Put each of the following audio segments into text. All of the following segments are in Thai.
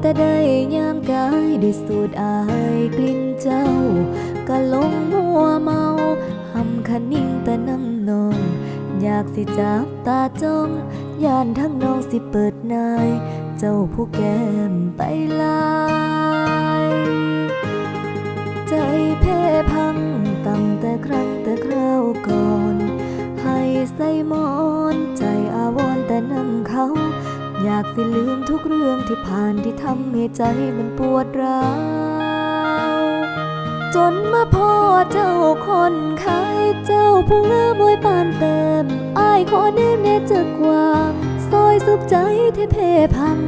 แต่ได้ยามกายได้สูดอายกลิ่นเจ้า ก็ลงมัวเมาหำคันนิ่งแต่น้ำนองอยากสิจับตาจ้องย่านทั้งน้องสิเปิดนาย เจ้าผู้แก้มไปลายใจเพ่พังตั้งแต่ครั้งแต่คราวก่อน ให้ใส่หมอนใจอาวรแต่นำเขา อยากสิลืมทุกเรื่องที่ผ่านที่ทำให้ใจมันปวดร้าว จนมาพ่อเจ้าคนขายเจ้าผู้งามวยปานเต็มอายขอแนมแน่จะกว่าซอยสุขใจเทเพพัง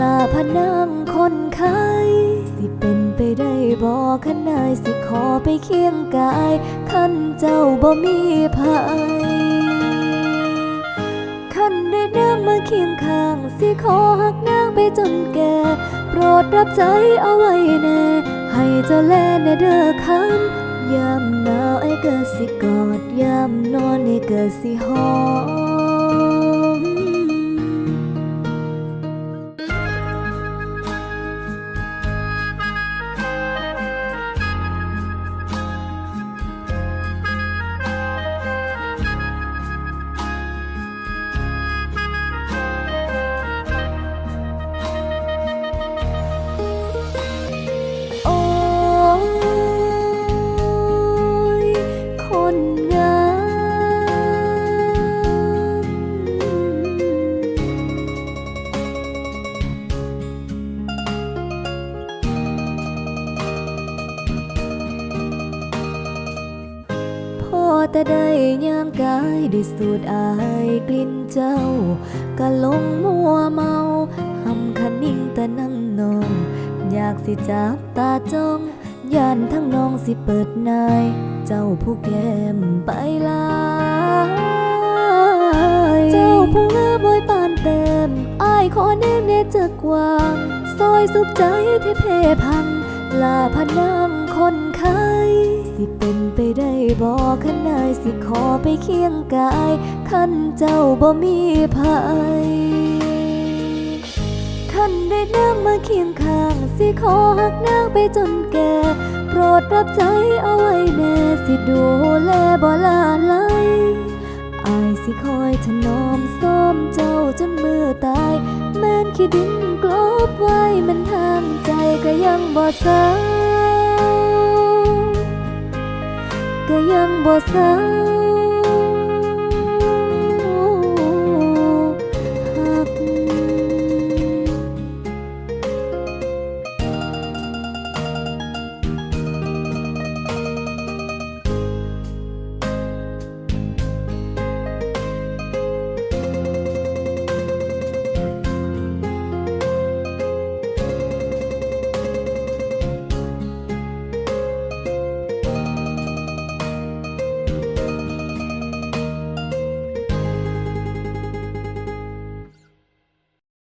ลาพนังคนขายสิเป็นไปได้บอกขนายสิขอไปเคียงกายขันเจ้าบ่มีภัย นได้นางมาเคียงข้าง สิขอหักนางไปจนแก่ โปรดรับใจเอาไว้แน่ ให้เจ้าแลแน่เด้อคำยามหนาวไอ้เกิดสิกอดยามนอนไอ้เกิดสิหอม แต่ได้ยามกายได้สูดอายกลิ่นเจ้า ก็ลงมัวเมาหำคันนิ่งแต่น้ำนองอยากสิจับตาจ้องย่านทั้งน้องสิเปิดนาย เจ้าผู้แก้มไปลายเจ้าผู้งามมวยปานเต็มอายขอแนมเนจะกวาง ซอยสุขใจเทเพพังลาพนังคน สิเป็นไปได้บอกขนายสิขอไปเคียงกายขันเจ้าบ่มีภัยขันได้นางมาเคียงข้าง สิขอหักนางไปจนแก่ โปรดรับใจเอาไว้แน่สิดูแลบ่ลาไหลอายสิคอยถนอมซ้อมเจ้าจนมือตาย แม้นขี้ดินกลบไว้มันทางใจก็ยังบ่เศร้าย งบ่เศร้า